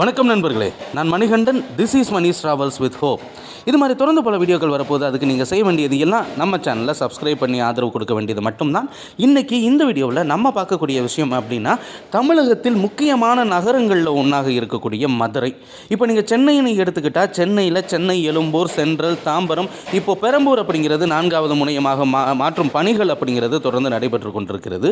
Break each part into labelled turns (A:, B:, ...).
A: வணக்கம் நண்பர்களே. நான் Manikandan this is Mani's travels with hope இது மாதிரி தொடர்ந்து பல வீடியோக்கள் வரப்போது அதுக்கு நீங்கள் செய்ய வேண்டியது எல்லாம் நம்ம சேனலில் சப்ஸ்கிரைப் பண்ணி ஆதரவு கொடுக்க வேண்டியது மட்டும்தான். இன்றைக்கி இந்த வீடியோவில் நம்ம பார்க்கக்கூடிய விஷயம் அப்படின்னா தமிழகத்தில் முக்கியமான நகரங்களில் ஒன்றாக இருக்கக்கூடிய மதுரை. இப்போ நீங்கள் சென்னையை எடுத்துக்கிட்டால் சென்னையில் சென்னை எழும்பூர் சென்ட்ரல் தாம்பரம் இப்போ பெரம்பூர் அப்படிங்கிறது நான்காவது முனையமாக மா மாற்றும் பணிகள் அப்படிங்கிறது தொடர்ந்து நடைபெற்று கொண்டிருக்கிறது.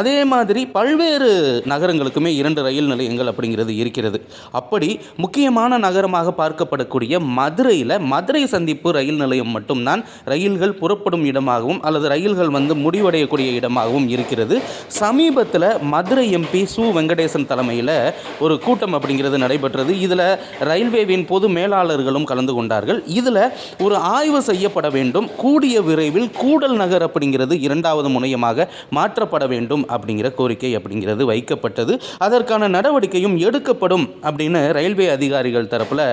A: அதே மாதிரி பல்வேறு நகரங்களுக்குமே இரண்டு ரயில் நிலையங்கள் அப்படிங்கிறது இருக்கிறது. அப்படி முக்கியமான நகரமாக பார்க்கப்படக்கூடிய மதுரையில் மதுரை சந்திப்பு ரயில் நிலையம் மட்டும்தான் ரயில்கள் புறப்படும் இடமாகவும் அல்லது ரயில்கள் வந்து முடிவடையக்கூடிய இடமாகவும் இருக்கிறது. சமீபத்தில் மதுரை எம்பி சு வெங்கடேசன் தலைமையில் ஒரு கூட்டம் அப்படிங்கிறது நடைபெற்றது. இதில் ரயில்வேவின் பொது மேலாளர்களும் கலந்து கொண்டார்கள். இதில் ஒரு ஆய்வு செய்யப்பட வேண்டும். கூடிய விரைவில் கூடல் நகர் அப்படிங்கிறது இரண்டாவது முனையமாக மாற்றப்பட வேண்டும் அப்படிங்கிற கோரிக்கை அப்படிங்கிறது வைக்கப்பட்டது. அதற்கான நடவடிக்கையும் எடுக்கப்படும் அப்படின்னு ரயில்வே அதிகாரிகள் தரப்பில்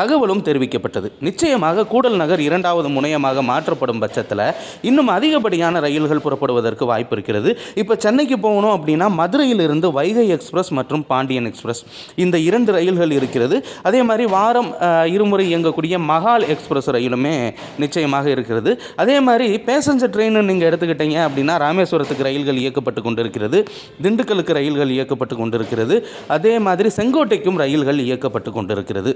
A: தகவலும் தெரிவிக்கப்பட்டது. நிச்சயமாக கூடல் நகர் இரண்டாவது முனையமாக மாற்றப்படும் பட்சத்தில் இன்னும் அதிகப்படியான ரயில்கள் புறப்படுவதற்கு வாய்ப்பு இருக்கிறது. இப்போ சென்னைக்கு போகணும் அப்படின்னா மதுரையிலிருந்து வைகை எக்ஸ்பிரஸ் மற்றும் பாண்டியன் எக்ஸ்பிரஸ் இந்த இரண்டு ரயில்கள் இருக்கிறது. அதே மாதிரி வாரம் இருமுறை இயங்கக்கூடிய மகால் எக்ஸ்பிரஸ் ரயிலுமே நிச்சயமாக இருக்கிறது. அதே மாதிரி பேசஞ்சர் ட்ரெயின் நீங்கள் எடுத்துக்கிட்டீங்க அப்படின்னா ராமேஸ்வரத்துக்கு ரயில்கள் இயக்கப்பட்டு கொண்டிருக்கிறது. திண்டுக்கலுக்கு ரயில்கள் இயக்கப்பட்டு கொண்டிருக்கிறது. அதே மாதிரி செங்கோட்டைக்கும் ரயில்கள் இயக்கப்பட்டு கொண்டிருக்கிறது.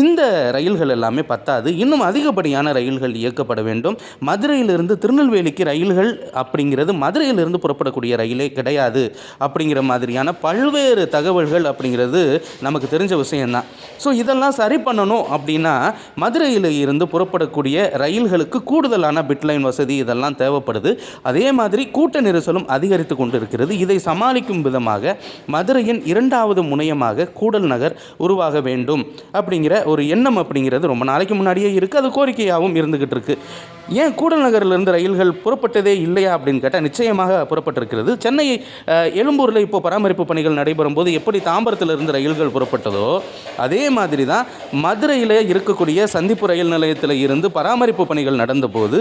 A: இந்த ரயில்கள் எல்லாமே பத்தாது. இன்னும் அதிகப்படியான ரயில்கள் இயக்கப்பட வேண்டும். மதுரையிலிருந்து திருநெல்வேலிக்கு ரயில்கள் அப்படிங்கிறது மதுரையிலிருந்து புறப்படக்கூடிய ரயிலே கிடையாது. அப்படிங்கிற மாதிரியான பல்வேறு தகவல்கள் அப்படிங்கிறது நமக்கு தெரிஞ்ச விஷயம்தான். ஸோ இதெல்லாம் சரி பண்ணணும் அப்படின்னா மதுரையில் இருந்து புறப்படக்கூடிய ரயில்களுக்கு கூடுதலான பிட்லைன் வசதி இதெல்லாம் தேவைப்படுது. அதே மாதிரி கூட்ட நெரிசலும் அதிகரித்து கொண்டிருக்கிறது. இதை சமாளிக்கும் விதமாக மதுரையின் இரண்டாவது முனையமாக கூடல் நகர் உருவாக வேண்டும் அப்படிங்கிற ஒரு எண்ணம் அப்படிங்கிறது ரொம்ப நாளைக்கு முன்னாடியே இருக்குது அது கோரிக்கையாகவும் இருந்துக்கிட்டு இருக்குது ஏன் கூடல் நகரிலிருந்து ரயில்கள் புறப்பட்டதே இல்லையா அப்படின்னு கேட்டால் நிச்சயமாக புறப்பட்டிருக்கிறது. சென்னை எழும்பூரில் இப்போ பராமரிப்பு பணிகள் நடைபெறும் போது எப்படி தாம்பரத்திலிருந்து ரயில்கள் புறப்பட்டதோ அதே மாதிரி தான் மதுரையில் இருக்கக்கூடிய சந்திப்பு ரயில் நிலையத்தில் இருந்து பராமரிப்பு பணிகள் நடந்தபோது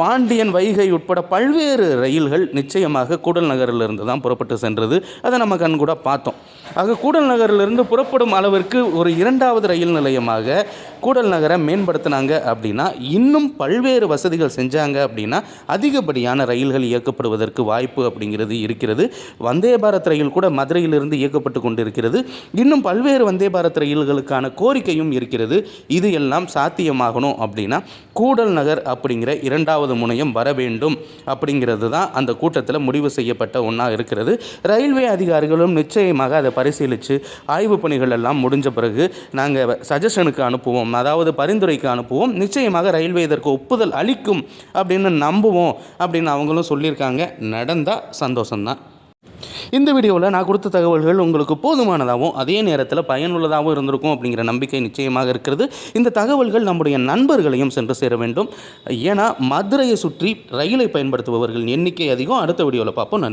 A: பாண்டியன் வைகை உட்பட பல்வேறு ரயில்கள் நிச்சயமாக கூடல் நகரிலிருந்து தான் புறப்பட்டு சென்றது. அதை நம்ம கண் கூட பார்த்தோம். ஆக கூடல் நகரிலிருந்து புறப்படும் அளவிற்கு ஒரு இரண்டாவது ரயில் நிலையமாக கூடல் நகரை மேம்படுத்தினாங்க அப்படின்னா இன்னும் பல்வேறு வசதிகள் செஞ்சாங்க அப்படின்னா அதிகப்படியான ரயில்கள் இயக்கப்படுவதற்கு வாய்ப்பு அப்படிங்கிறது இருக்கிறது. வந்தே பாரத் ரயில் கூட மதுரையிலிருந்து இயக்கப்பட்டு கொண்டிருக்கிறது. இன்னும் பல்வேறு வந்தே பாரத் ரயில்களுக்கான கோரிக்கையும் இருக்கிறது. இது எல்லாம் சாத்தியமாகணும் அப்படின்னா கூடல் நகர் அப்படிங்கிற இரண்டாவது முனையம் வர வேண்டும் அப்படிங்கிறது தான் அந்த கூட்டத்தில் முடிவு செய்யப்பட்ட ஒன்றா இருக்கிறது. ரயில்வே அதிகாரிகளும் நிச்சயமாக அதை பரிசீலித்து ஆய்வு பணிகள் எல்லாம் முடிஞ்ச பிறகு நாங்கள் சஜஷனுக்கு அனுப்புவோம். அதாவது பரிந்துரைக்கு அனுப்புவோம். நிச்சயமாக ரயில்வே இதற்கு ஒப்புதல் அளிக்கும் அப்படின்னு நம்புவோம் அப்படின்னு அவங்களும் சொல்லியிருக்காங்க. நடந்தால் சந்தோஷம்தான். இந்த வீடியோவில் நான் கொடுத்த தகவல்கள் உங்களுக்கு போதுமானதாகவும் அதே நேரத்தில் பயனுள்ளதாகவும் இருந்திருக்கும் அப்படிங்கிற நம்பிக்கை நிச்சயமாக இருக்கிறது. இந்த தகவல்கள் நம்முடைய நண்பர்களையும் சென்று சேர வேண்டும். ஏன்னா மதுரையை சுற்றி ரயிலை பயன்படுத்துபவர்கள் எண்ணிக்கை அதிகம். அடுத்த வீடியோவில் பார்ப்போம். நன்றி.